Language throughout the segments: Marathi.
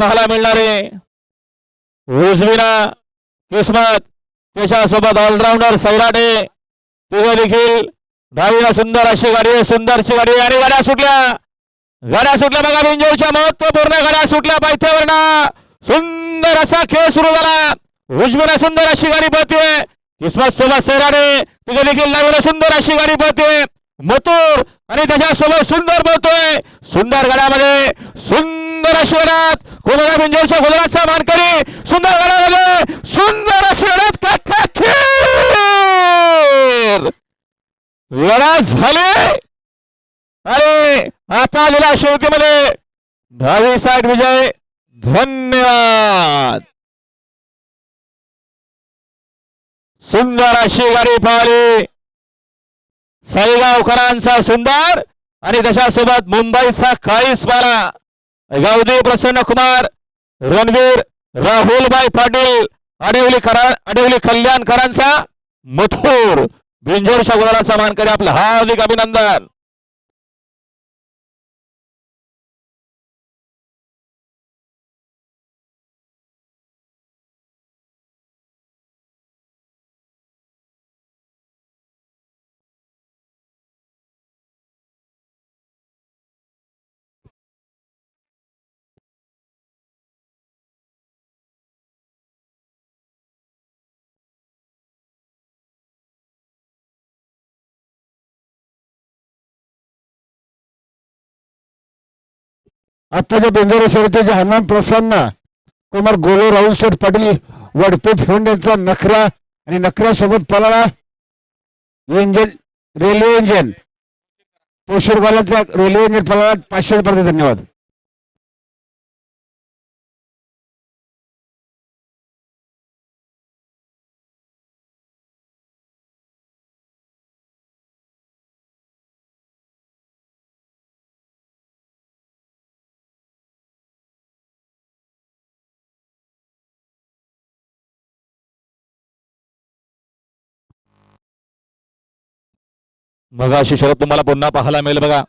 पाहायला मिळणारे उजवीना किस्मत त्याच्यासोबत ऑलराऊंडर सैराटे. तिघं देखील धावीला सुंदर अशी गाडी आहे सुंदरची गाडी आहे. आणि गाड्या सुटल्या. गाड्या सुटल्या बघा बिंजोरच्या महत्त्वपूर्ण गाड्या सुटल्या पायथ्यावरनं. सुंदर असा खेळ सुरू झाला. उजवीला सुंदर अशी गाडी पळते किस्मत सोबत सैराडे तिथे देखील डावीला सुंदर अशी गाडी पळते मथुर आणि त्याच्यासोबत सुंदर बोलतोय. सुंदर गडामध्ये सुंदर अशी गडात कोणाला बिंजोरच्या गुजरातचा मानकरी. सुंदर गडामध्ये सुंदर अशी गडात काठा खेळ लढा झाले. अरे आता आलेल्या शेवटीमध्ये दहावी साठ विजय. धन्यवाद. सुंदर अशी गाडी पाहिली. साईगावकरांचा सुंदर आणि त्याच्यासोबत मुंबईचा काळीस पाला गावदेव प्रसन्न कुमार रणवीर राहुलभाई पाटील अडवली करा अडवली कल्याणकरांचा मथुर. बिंजोरच्या गुलाचा मानकरी आपलं हार्दिक अभिनंदन. आत्ताच्या बेंजोरा शर्यतीचे हनुमान प्रसन्न कुमार गोलो राहुल शेठ पाटील वडपे फोंड यांचा नखरा आणि नखऱ्यासोबत पळाला. इंजिन रेल्वे इंजिन पोशुरगालाचा रेल्वे इंजिन पळाला. पाचशे रुपये धन्यवाद. मग अशी शरद तुम्हाला पुन्हा पाहायला मिळेल बघा.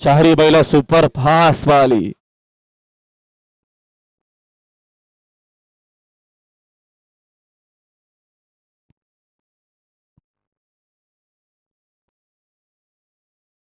शहरी बैल सुपर फास्ट पाहिली